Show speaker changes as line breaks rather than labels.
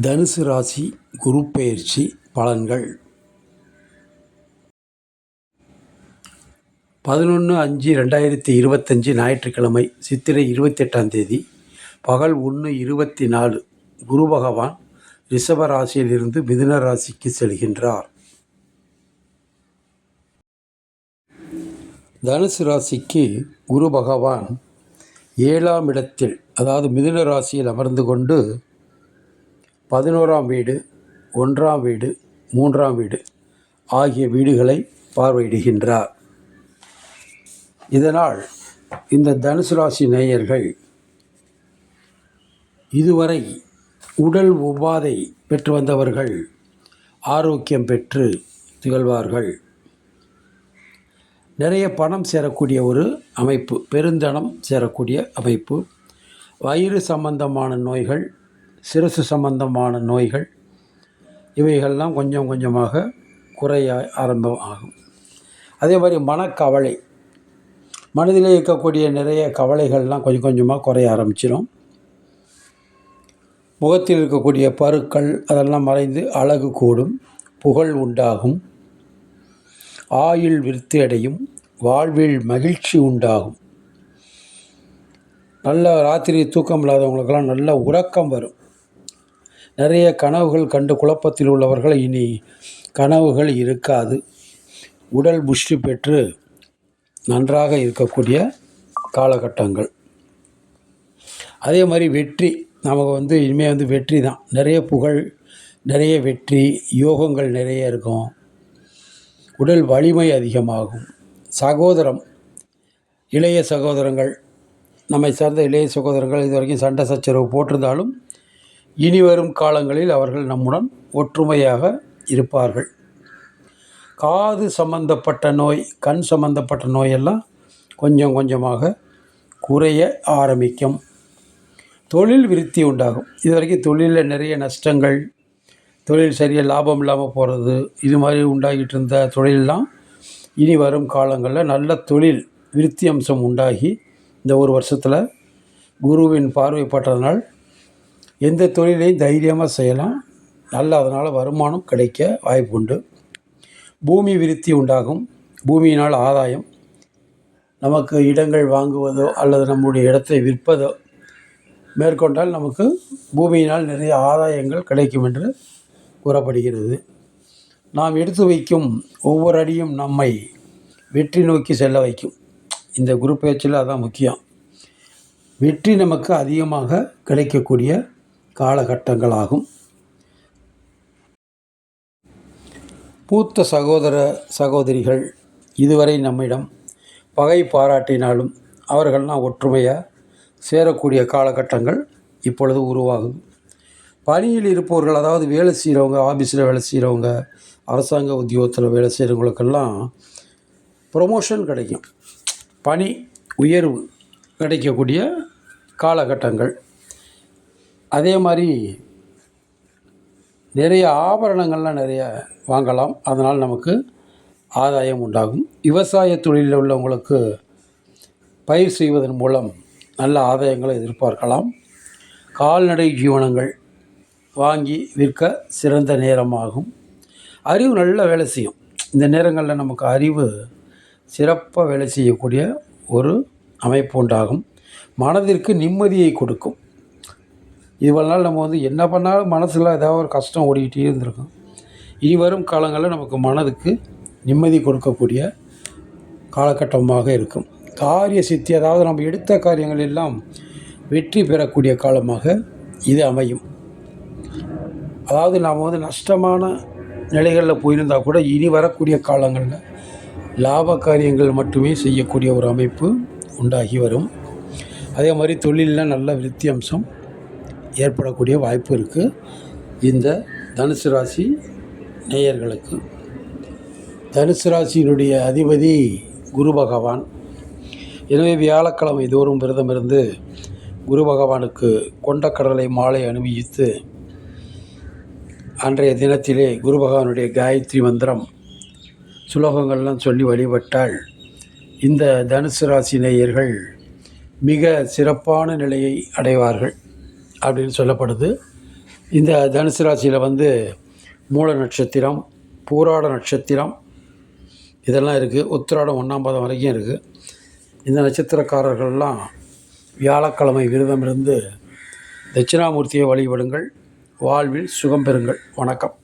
தனுசு ராசி குரு பெயர்ச்சி பலன்கள். பதினொன்று அஞ்சு ரெண்டாயிரத்தி இருபத்தஞ்சி ஞாயிற்றுக்கிழமை சித்திரை இருபத்தெட்டாம் தேதி பகல் ஒன்று இருபத்தி நாலு குரு பகவான் ரிஷப ராசியிலிருந்து மிதுன ராசிக்கு செல்கின்றார். தனுசு ராசிக்கு குரு பகவான் ஏழாம் இடத்தில் அதாவது மிதுன ராசியில் அமர்ந்து கொண்டு பதினோராம் வீடு ஒன்றாம் வீடு மூன்றாம் வீடு ஆகிய வீடுகளை பார்வையிடுகின்றார். இதனால் இந்த தனுசு ராசி நேயர்கள் இதுவரை உடல் உபாதை பெற்று வந்தவர்கள் ஆரோக்கியம் பெற்று திகழ்வார்கள். நிறைய பணம் சேரக்கூடிய ஒரு அமைப்பு பெருந்தனம் சேரக்கூடிய அமைப்பு. வயிறு சம்பந்தமான நோய்கள் சிரசு சம்பந்தமான நோய்கள் இவைகள்லாம் கொஞ்சம் கொஞ்சமாக குறைய ஆரம்பம் ஆகும். அதே மாதிரி மனக்கவலை மனதில் இருக்கக்கூடிய நிறைய கவலைகள்லாம் கொஞ்சம் கொஞ்சமாக குறைய ஆரம்பிச்சிடும் முகத்தில் இருக்கக்கூடிய பருக்கள் அதெல்லாம் மறைந்து அழகு கூடும் புகழ் உண்டாகும். ஆயுள் விருத்தி அடையும் வாழ்வில் மகிழ்ச்சி உண்டாகும். நல்ல ராத்திரி தூக்கம் இல்லாதவங்களுக்கெல்லாம் நல்ல உறக்கம் வரும். நிறைய கனவுகள் கண்டு குழப்பத்தில் உள்ளவர்கள் இனி கனவுகள் இருக்காது. உடல் புஷ்டி பெற்று நன்றாக இருக்கக்கூடிய காலகட்டங்கள். அதே மாதிரி வெற்றி நமக்கு வந்து இனிமேல் வந்து வெற்றி தான். நிறைய புகழ் நிறைய வெற்றி யோகங்கள் நிறைய இருக்கும். உடல் வலிமை அதிகமாகும். சகோதரம் இளைய சகோதரங்கள் நம்மை சார்ந்த இளைய சகோதரங்கள் இது வரைக்கும் சண்டை சச்சரவு போட்டிருந்தாலும் இனி வரும் காலங்களில் அவர்கள் நம்முடன் ஒற்றுமையாக இருப்பார்கள். காது சம்பந்தப்பட்ட நோய் கண் சம்பந்தப்பட்ட நோயெல்லாம் கொஞ்சம் கொஞ்சமாக குறைய ஆரம்பிக்கும். தொழில் விருத்தி உண்டாகும். இது வரைக்கும் தொழிலில் நிறைய நஷ்டங்கள் தொழில் சரியாக லாபம் இல்லாமல் போகிறது இது மாதிரி உண்டாகிட்டு இருந்த தொழிலெலாம் இனி வரும் காலங்களில் நல்ல தொழில் விருத்தி அம்சம் உண்டாகி இந்த ஒரு வருஷத்தில் குருவின் பார்வைப்பட்டதனால் எந்த தொழிலையும் தைரியமாக செய்யலாம். நல்ல அதனால் வருமானம் கிடைக்க வாய்ப்பு உண்டு. பூமி விருத்தி உண்டாகும். பூமியினால் ஆதாயம். நமக்கு இடங்கள் வாங்குவதோ அல்லது நம்முடைய இடத்தை விற்பதோ மேற்கொண்டால் நமக்கு பூமியினால் நிறைய ஆதாயங்கள் கிடைக்கும் என்று கூறப்படுகிறது. நாம் எடுத்து வைக்கும் ஒவ்வொரு அடியும் நம்மை வெற்றி நோக்கி செல்ல வைக்கும். இந்த குரு பேச்சில் அதான் முக்கியம். வெற்றி நமக்கு அதிகமாக கிடைக்கக்கூடிய காலகட்டங்களாகும். மூத்த சகோதர சகோதரிகள் இதுவரை நம்மிடம் பகை பாராட்டினாலும் அவர்கள்லாம் ஒற்றுமையாக சேரக்கூடிய காலகட்டங்கள் இப்பொழுது உருவாகுது. பணியில் இருப்பவர்கள் அதாவது வேலை செய்கிறவங்க ஆஃபீஸில் வேலை செய்கிறவங்க அரசாங்க உத்தியோகத்தில் வேலை செய்கிறவங்களுக்கெல்லாம் ப்ரொமோஷன் கிடைக்கும். பணி உயர்வு கிடைக்கக்கூடிய காலகட்டங்கள். அதே மாதிரி நிறைய ஆபரணங்கள்லாம் நிறைய வாங்கலாம். அதனால் நமக்கு ஆதாயம் உண்டாகும். விவசாய தொழிலில் உள்ளவங்களுக்கு பயிர் செய்வதன் மூலம் நல்ல ஆதாயங்களை எதிர்பார்க்கலாம். கால்நடை ஜீவனங்கள் வாங்கி விற்க சிறந்த நேரமாகும். அறிவு நல்ல வேலை செய்யும். இந்த நேரங்களில் நமக்கு அறிவு சிறப்பாக வேலை செய்யக்கூடிய ஒரு அமைப்பு உண்டாகும். மனதிற்கு நிம்மதியை கொடுக்கும். இவ்வளோ நாள் நம்ம வந்து என்ன பண்ணாலும் மனசில் ஏதாவது ஒரு கஷ்டம் ஓடிக்கிட்டே இருந்திருக்கும். இனி வரும் காலங்களில் நமக்கு மனதுக்கு நிம்மதி கொடுக்கக்கூடிய காலகட்டமாக இருக்கும். காரிய சித்தி அதாவது நம்ம எடுத்த காரியங்கள் எல்லாம் வெற்றி பெறக்கூடிய காலமாக இது அமையும். அதாவது நாம் வந்து நஷ்டமான நிலைகளில் போயிருந்தால் கூட இனி வரக்கூடிய காலங்களில் லாப காரியங்கள் மட்டுமே செய்யக்கூடிய ஒரு அமைப்பு உண்டாகி வரும். அதே மாதிரி தொழிலில் நல்ல விருத்தி அம்சம் ஏற்படக்கூடிய வாய்ப்பு இருக்குது இந்த தனுசு ராசி நேயர்களுக்கு. தனுசு ராசியினுடைய அதிபதி குரு பகவான். எனவே வியாழக்கிழமை தோறும் விரதம் இருந்து குரு பகவானுக்கு கொண்டக்கடலை மாலை அணிவித்து அன்றைய தினத்திலே குரு பகவானுடைய காயத்ரி மந்திரம் சுலோகங்கள்லாம் சொல்லி வழிபட்டால் இந்த தனுசு ராசி நேயர்கள் மிக சிறப்பான நிலையை அடைவார்கள். அப்படின்னு சொல்லப்படுது. இந்த தனுசு ராசியில் வந்து மூல நட்சத்திரம் பூராட நட்சத்திரம் இதெல்லாம் இருக்குது உத்திராடம் ஒன்றாம் பாதம் வரைக்கும் இருக்குது இந்த நட்சத்திரக்காரர்கள்லாம் வியாழக்கிழமை விரதம் இருந்து தட்சிணாமூர்த்தியை வழிபடுங்கள். வாழ்வில் சுகம் பெறுங்கள். வணக்கம்.